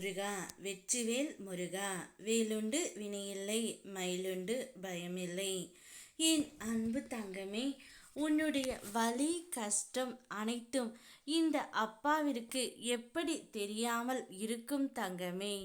முருகா வெற்றிவேல் முருகா வேலுண்டு வினையில்லை மயிலுண்டு பயமில்லை. என் அன்பு தங்கமே உன்னுடைய வலி கஷ்டம் அனைத்தும் இந்த அப்பாவிற்கு எப்படி தெரியாமல் இருக்கும் தங்கமே?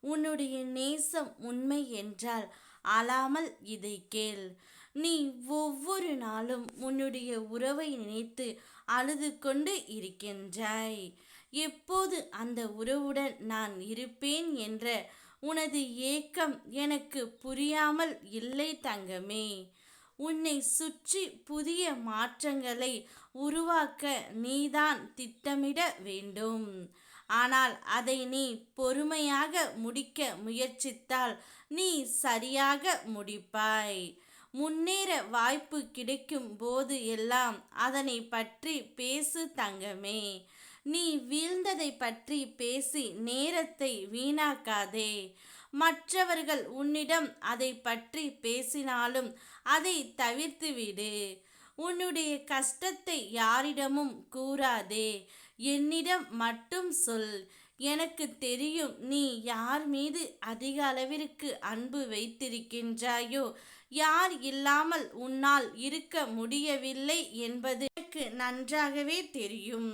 உன்னுடைய நேசம் உண்மை என்றால் அழாமல் இதை கேள். நீ ஒவ்வொரு நாளும் உன்னுடைய உறவை நினைத்து அழுது கொண்டு இருக்கின்றாய். எப்போது அந்த உறவுடன் நான் இருப்பேன் என்ற உனது ஏக்கம் எனக்கு புரியாமல் இல்லை தங்கமே. உன்னை சுற்றி புதிய மாற்றங்களை உருவாக்க நீதான் திட்டமிட வேண்டும். ஆனால் அதை நீ பொறுமையாக முடிக்க முயற்சித்தால் நீ சரியாக முடிப்பாய். முன்னேற வாய்ப்பு கிடைக்கும் போது எல்லாம் அதனை பற்றி பேசு தங்கமே. நீ வீழ்ந்ததை பற்றி பேசி நேரத்தை வீணாக்காதே. மற்றவர்கள் உன்னிடம் அதை பற்றி பேசினாலும் அதை தவிர்த்துவிடு. உன்னுடைய கஷ்டத்தை யாரிடமும் கூறாதே. என்னிடம் மட்டும் சொல். எனக்கு தெரியும் நீ யார் மீது அதிக அளவிற்கு அன்பு வைத்திருக்கின்றாயோ யார் இல்லாமல் உன்னால் இருக்க முடியவில்லை என்பது எனக்கு நன்றாகவே தெரியும்.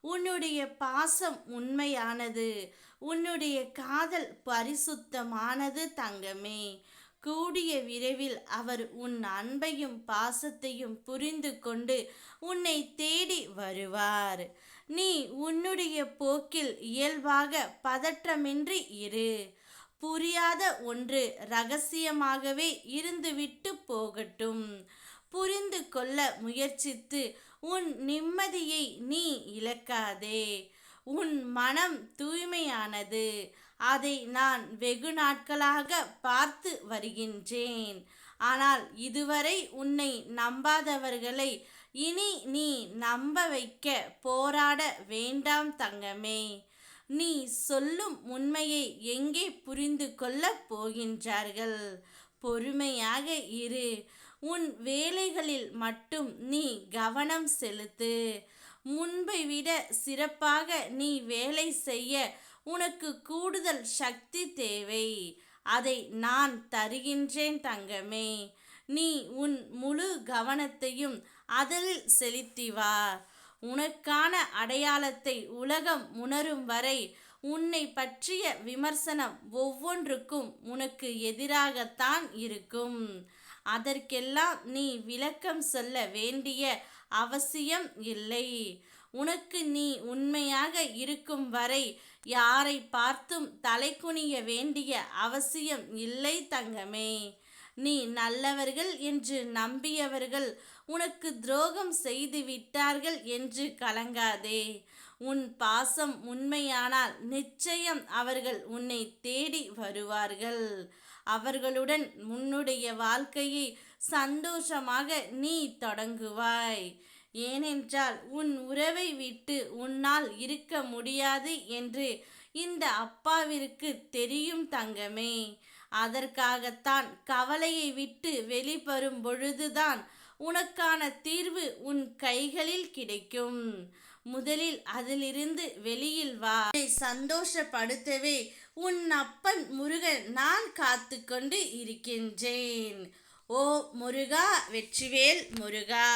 உன்னுடைய பாசம் உண்மையானது உன்னுடைய காதல் பரிசுத்தமானது தங்கமே. கூடிய விரைவில் அவர் உன் அன்பையும் பாசத்தையும் புரிந்து கொண்டு உன்னை தேடி வருவார். நீ உன்னுடைய போக்கில் இயல்பாக பதற்றமின்றி இரு. புரியாத ஒன்று ரகசியமாகவே இருந்துவிட்டு போகட்டும். புரிந்து கொள்ள முயற்சித்து உன் நிம்மதியை நீ இழக்காதே. உன் மனம் தூய்மையானது. அதை நான் வெகு நாட்களாக பார்த்து வருகின்றேன். ஆனால் இதுவரை உன்னை நம்பாதவர்களை இனி நீ நம்ப வைக்க போராட வேண்டாம் தங்கமே. நீ சொல்லும் உண்மையை எங்கே புரிந்து கொள்ளப் போகின்றார்கள்? பொறுமையாக இரு. உன் வேலைகளில் மட்டும் நீ கவனம் செலுத்து. முன்பை விட சிறப்பாக நீ வேலை செய்ய உனக்கு கூடுதல் சக்தி தேவை. அதை நான் தருகின்றேன் தங்கமே. நீ உன் முழு கவனத்தையும் அதில் செலுத்தி வா. உனக்கான அடையாளத்தை உலகம் உணரும் வரை உன்னை பற்றிய விமர்சனம் ஒவ்வொன்றுக்கும் உனக்கு எதிராகத்தான் இருக்கும். அதற்கெல்லாம் நீ விளக்கம் சொல்ல வேண்டிய அவசியம் இல்லை. உனக்கு நீ உண்மையாக இருக்கும் வரை யாரை பார்த்தும் தலை குனிய வேண்டிய அவசியம் இல்லை தங்கமே. நீ நல்லவர்கள் என்று நம்பியவர்கள் உனக்கு துரோகம் செய்து விட்டார்கள் என்று கலங்காதே. உன் பாசம் உண்மையானால் நிச்சயம் அவர்கள் உன்னை தேடி வருவார்கள். அவர்களுடன் உன்னுடைய வாழ்க்கையை சந்தோஷமாக நீ தொடங்குவாய். ஏனென்றால் உன் உறவை விட்டு உன்னால் இருக்க முடியாது என்று இந்த அப்பாவிற்கு தெரியும் தங்கமே. அதற்காகத்தான் கவலையை விட்டு வெளிப்பரும் பொழுதுதான் உனக்கான தீர்வு உன் கைகளில் கிடைக்கும். முதலில் அதிலிருந்து வெளியில் வா. சந்தோஷப்படுத்தவே உன் அப்பன் முருகன் நான் காத்து கொண்டு இருக்கின்றேன். ஓ முருகா வெற்றிவேல் முருகா.